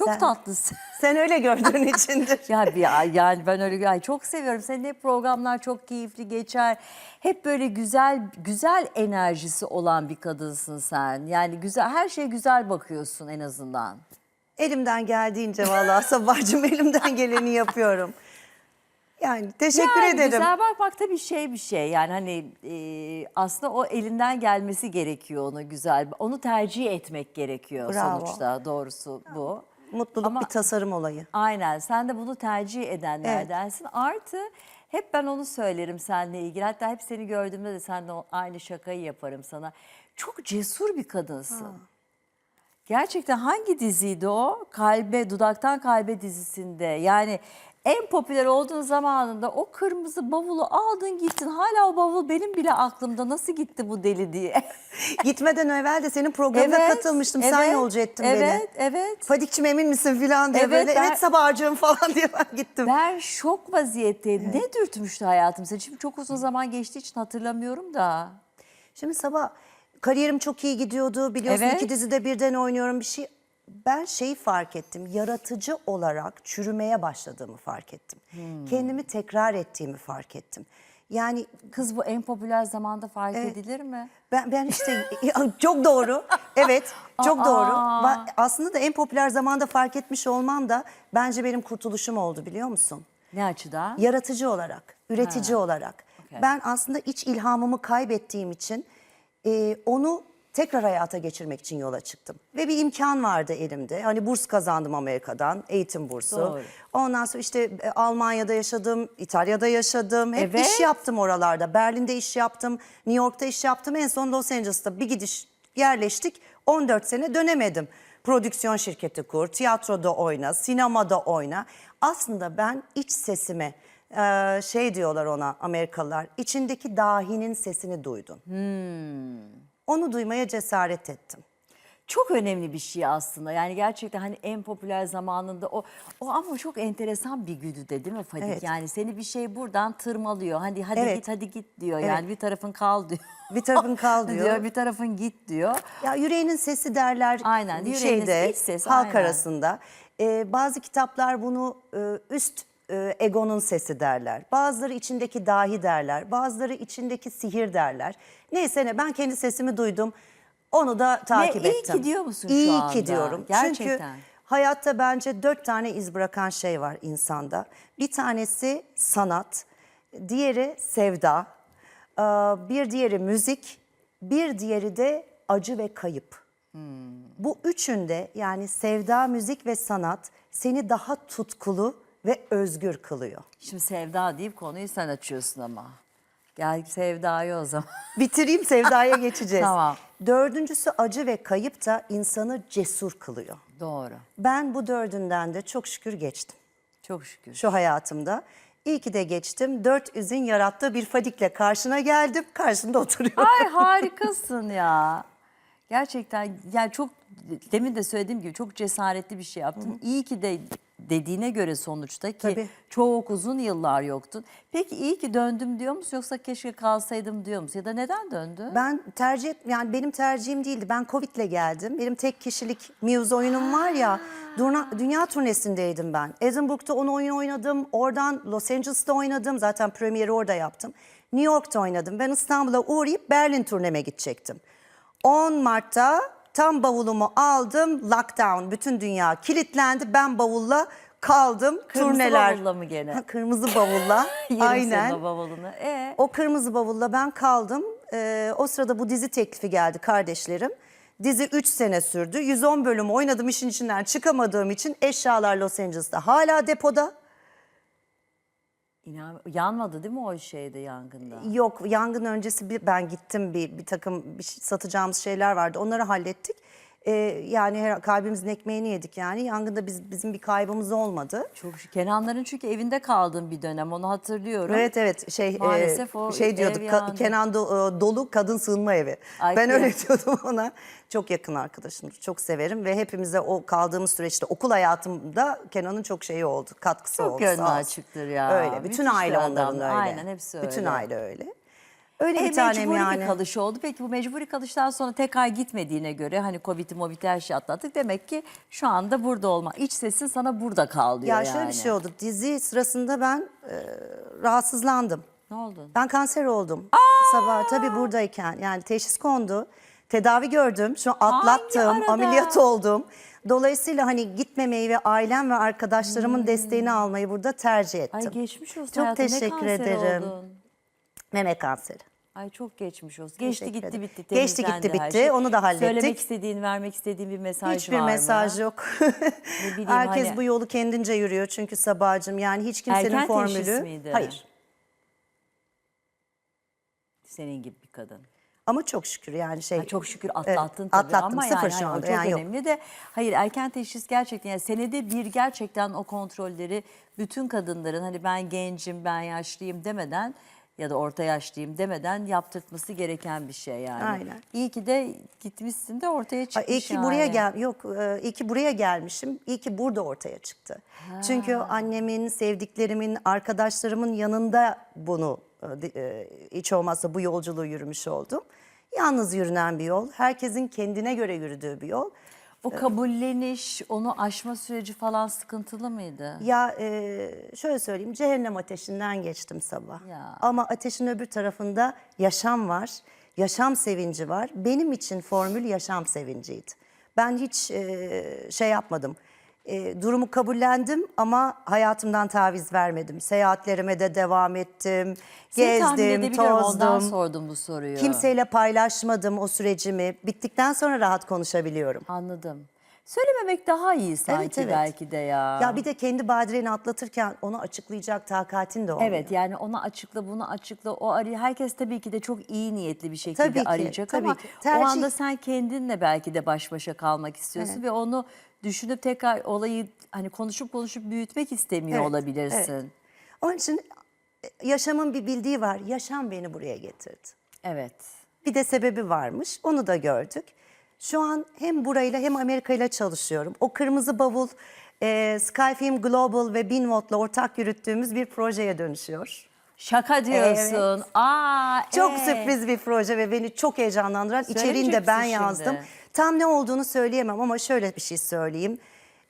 Çok Sen- tatlısın. Sen öyle gördüğün içindir. Ya bir yani ben öyle ay çok seviyorum. Senin hep programlar çok keyifli geçer. Hep böyle güzel güzel enerjisi olan bir kadınsın sen. Yani güzel her şeye güzel bakıyorsun en azından. Elimden geldiğince vallahi Sabahcığım elimden geleni yapıyorum. Yani teşekkür yani ederim. Güzel bakmak tabii şey bir şey. Yani hani e, aslında o elinden gelmesi gerekiyor onu güzel. Onu tercih etmek gerekiyor Bravo. sonuçta doğrusu bu. Mutluluk Ama- bir tasarım olayı. Aynen sen de bunu tercih edenlerdensin. Artı hep ben onu söylerim seninle ilgili. Hatta hep seni gördüğümde de sen de aynı şakayı yaparım sana. Çok cesur bir kadınsın. Gerçekten hangi diziydi o? Kalbe, Dudaktan Kalbe dizisinde. Yani en popüler olduğun zamanında o kırmızı bavulu aldın gittin. Hala o bavul benim bile aklımda nasıl gitti bu deli diye. Gitmeden evvel de senin programına katılmıştım. Sen evet, yolcu ettin evet, beni. Evet, Fadikçim emin misin filan diye Evet, böyle ben- evet Sabahcığım falan diye ben gittim. Ben şok vaziyetteyim. Ne dürtmüştü hayatım seni? Şimdi çok uzun zaman geçtiği için hatırlamıyorum da. Şimdi sabah kariyerim çok iyi gidiyordu. Biliyorsun Evet. iki dizide birden oynuyorum bir şey. Ben şeyi fark ettim. Yaratıcı olarak çürümeye başladığımı fark ettim. Hmm. Kendimi tekrar ettiğimi fark ettim. Yani Kız bu en popüler zamanda fark edilir mi? ben, ben işte çok doğru. Evet çok Aa. doğru. Aslında da en popüler zamanda fark etmiş olmam da bence benim kurtuluşum oldu biliyor musun? Ne açıdan? Yaratıcı olarak, üretici olarak. Okey. Ben aslında iç ilhamımı kaybettiğim için e, onu tekrar hayata geçirmek için yola çıktım. Ve bir imkan vardı elimde. Hani burs kazandım Amerika'dan, eğitim bursu. Doğru. Ondan sonra işte e, Almanya'da yaşadım, İtalya'da yaşadım. Hep Evet. iş yaptım oralarda. Berlin'de iş yaptım, New York'ta iş yaptım. En son Los Angeles'ta bir gidiş yerleştik. 14 sene dönemedim. Prodüksiyon şirketi kur, tiyatroda oyna, sinemada oyna. Aslında ben iç sesime e, şey diyorlar ona Amerikalılar, içindeki dahinin sesini duydun. Onu duymaya cesaret ettim. Çok önemli bir şey aslında. Yani gerçekten hani en popüler zamanında o o ama çok enteresan bir güdü de değil mi Fadik? Evet. Yani seni bir şey buradan tırmalıyor. Hadi hadi Evet. git hadi git diyor. Yani bir tarafın kal diyor. Bir tarafın kal diyor. bir tarafın git diyor. Ya yüreğinin sesi derler Aynen, yüreğinin şeyde iç sesi, halk aynen. arasında. Ee, bazı kitaplar bunu e, üst e, egonun sesi derler. Bazıları içindeki dahi derler. Bazıları içindeki sihir derler. Neyse ne ben kendi sesimi duydum. Onu da takip iyi ettim. ki diyor musun şu İyi anda? ki diyorum. Çünkü Gerçekten. hayatta bence dört tane iz bırakan şey var insanda. Bir tanesi sanat, diğeri sevda, ee, bir diğeri müzik, bir diğeri de acı ve kayıp. Bu üçünde yani sevda, müzik ve sanat seni daha tutkulu ve özgür kılıyor. Şimdi Sevda deyip konuyu sen açıyorsun ama. Gel Sevda'yı o zaman. Bitireyim sevdaya geçeceğiz. Tamam. Dördüncüsü acı ve kayıp da insanı cesur kılıyor. Doğru. Ben bu dördünden de çok şükür geçtim Çok şükür. şu hayatımda. İyi ki de geçtim. Dört üzün yarattığı bir fadikle karşına geldim. Karşında oturuyorum. Ay harikasın ya. Gerçekten yani çok demin de söylediğim gibi çok cesaretli bir şey yaptın. İyi ki de dediğine göre sonuçta ki Tabii. çok uzun yıllar yoktun. Peki iyi ki döndüm diyor musun yoksa keşke kalsaydım diyor musun? Ya da neden döndün? Ben tercih yani benim tercihim değildi. Ben Covid'le geldim. Benim tek kişilik Muse oyunum var ya. Durna- dünya turnesindeydim ben. Edinburgh'da onu oyun oynadım. Oradan Los Angeles'ta oynadım. Zaten premieri orada yaptım. New York'ta oynadım. Ben İstanbul'a uğrayıp Berlin turneme gidecektim. 10 Mart'ta tam bavulumu aldım. Lockdown. Bütün dünya kilitlendi. Ben bavulla kaldım. Kırmızı Turneler. bavulla mı gene? Ha, Kırmızı bavulla. Aynen. bavulunu. E, O kırmızı bavulla ben kaldım. Ee, o sırada bu dizi teklifi geldi kardeşlerim. Dizi 3 sene sürdü. 110 bölüm oynadım işin içinden çıkamadığım için eşyalar Los Angeles'ta hala depoda. İnan, yanmadı değil mi o şeyde yangında? Yok yangın öncesi bir, ben gittim bir, bir takım bir şey- satacağımız şeyler vardı onları hallettik. Ee, yani kalbimizin ekmeğini yedik yani yangında biz, bizim bir kaybımız olmadı. Çok şükür. Kenanların çünkü evinde kaldığım bir dönem onu hatırlıyorum. Evet evet şey Maalesef e, o şey diyorduk yandı. Kenan Do- e, dolu kadın sığınma evi. Ay, ben öyle diyordum ona. Çok yakın arkadaşımdır. Çok severim ve hepimize o kaldığımız süreçte okul hayatımda Kenan'ın çok şeyi oldu. Katkısı Çok oldu. gönlü sağ olsun. açıktır ya. Öyle. Bütün Müthiş aile adam. onların öyle. Aynen hepsi öyle. Bütün aile öyle. Öyle bir tanem mecburi yani. bir kalış oldu. Peki bu mecburi kalıştan sonra tekrar gitmediğine göre hani Covid'i Movid'i her şeyi atlattık. Demek ki şu anda burada olma. İç sesin sana burada kal diyor Ya yani. şöyle bir şey oldu. Dizi sırasında ben e, rahatsızlandım. Ne oldu? Ben kanser oldum. Sabah tabii buradayken yani teşhis kondu. Tedavi gördüm. Şu atlattım. arada? Ameliyat oldum. Dolayısıyla hani gitmemeyi ve ailem ve arkadaşlarımın desteğini almayı burada tercih ettim. Hmm. Ay geçmiş olsun Çok hayatım. Ne teşekkür kanseri ederim. oldun? Meme kanseri. Ay çok geçmiş olsun. Geçti Teşekkür gitti ederim. bitti. Geçti, temizlendi gitti, her bitti. şey. Onu da hallettik. Söylemek istediğin, vermek istediğin bir mesaj Hiçbir var mesaj mı? yok. bileyim, Herkes hani- bu yolu kendince yürüyor çünkü Sabahcığım yani hiç kimsenin Erken formülü. miydi? Hayır. Senin gibi bir kadın. Ama çok şükür yani şey. Ha, çok şükür Evet, atlattın tabii atlattım. ama Sıfır yani şu hani anda, çok yani yok. önemli de hayır erken teşhis gerçekten yani senede bir gerçekten o kontrolleri bütün kadınların hani ben gencim ben yaşlıyım demeden ya da orta yaşlıyım demeden yaptırtması gereken bir şey yani. Aynen. İyi ki de gitmişsin de ortaya Ay, çıkmış İyi ki yani. buraya gel yok e, iyi ki buraya gelmişim. İyi ki burada ortaya çıktı. Çünkü annemin, sevdiklerimin, arkadaşlarımın yanında bunu e, e, hiç olmazsa bu yolculuğu yürümüş oldum. Yalnız yürünen bir yol. Herkesin kendine göre yürüdüğü bir yol. O kabulleniş, onu aşma süreci falan sıkıntılı mıydı? Ya e, şöyle söyleyeyim cehennem ateşinden geçtim sabah. Ya. Ama ateşin öbür tarafında yaşam var. Yaşam sevinci var. Benim için formül yaşam sevinciydi. Ben hiç e, şey yapmadım. E, durumu kabullendim ama hayatımdan taviz vermedim. Seyahatlerime de devam ettim. Seni tahmin gezdim, edebiliyorum, ondan tozdum. sordum bu soruyu. Kimseyle paylaşmadım o sürecimi. Bittikten sonra rahat konuşabiliyorum. Anladım. Söylememek daha iyi sanki evet. belki de ya. Ya bir de kendi badireni atlatırken onu açıklayacak takatin de olmuyor. Evet yani ona açıkla bunu açıkla o arayı herkes tabii ki de çok iyi niyetli bir şekilde Tabii ki, arayacak tabii ama ki. o Tercih- anda sen kendinle belki de baş başa kalmak istiyorsun ve onu düşünüp tekrar olayı hani konuşup konuşup büyütmek istemiyor Evet, olabilirsin. evet. Onun için e, yaşamın bir bildiği var. Yaşam beni buraya getirdi. Evet. Bir de sebebi varmış. Onu da gördük. Şu an hem burayla hem Amerika ile çalışıyorum. O kırmızı bavul e, Skyfilm Global ve Binvot'la ortak yürüttüğümüz bir projeye dönüşüyor. Şaka diyorsun. Aa, Çok ee. sürpriz bir proje ve beni çok heyecanlandıran. İçeriğini de ben misin yazdım. Tam ne olduğunu söyleyemem ama şöyle bir şey söyleyeyim.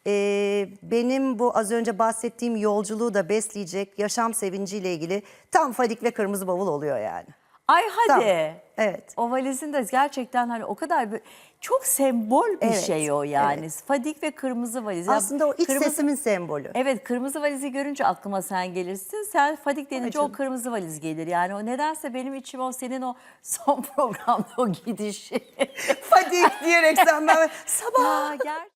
Ee, benim bu az önce bahsettiğim yolculuğu da besleyecek yaşam sevinciyle ilgili tam Fadik ve Kırmızı Bavul oluyor yani. Ay hadi. Tamam, evet. O valizin de gerçekten hani o kadar bir, çok sembol bir Evet, şey o yani. evet. Fadik ve kırmızı valiz. Aslında o iç kırmızı- sesimin sembolü. Evet kırmızı valizi görünce aklıma sen gelirsin. Sen Fadik denince o canım. kırmızı valiz gelir. Yani o nedense benim içim o senin o son programda o gidişi. Fadik diyerek sen ben sabah ya gel.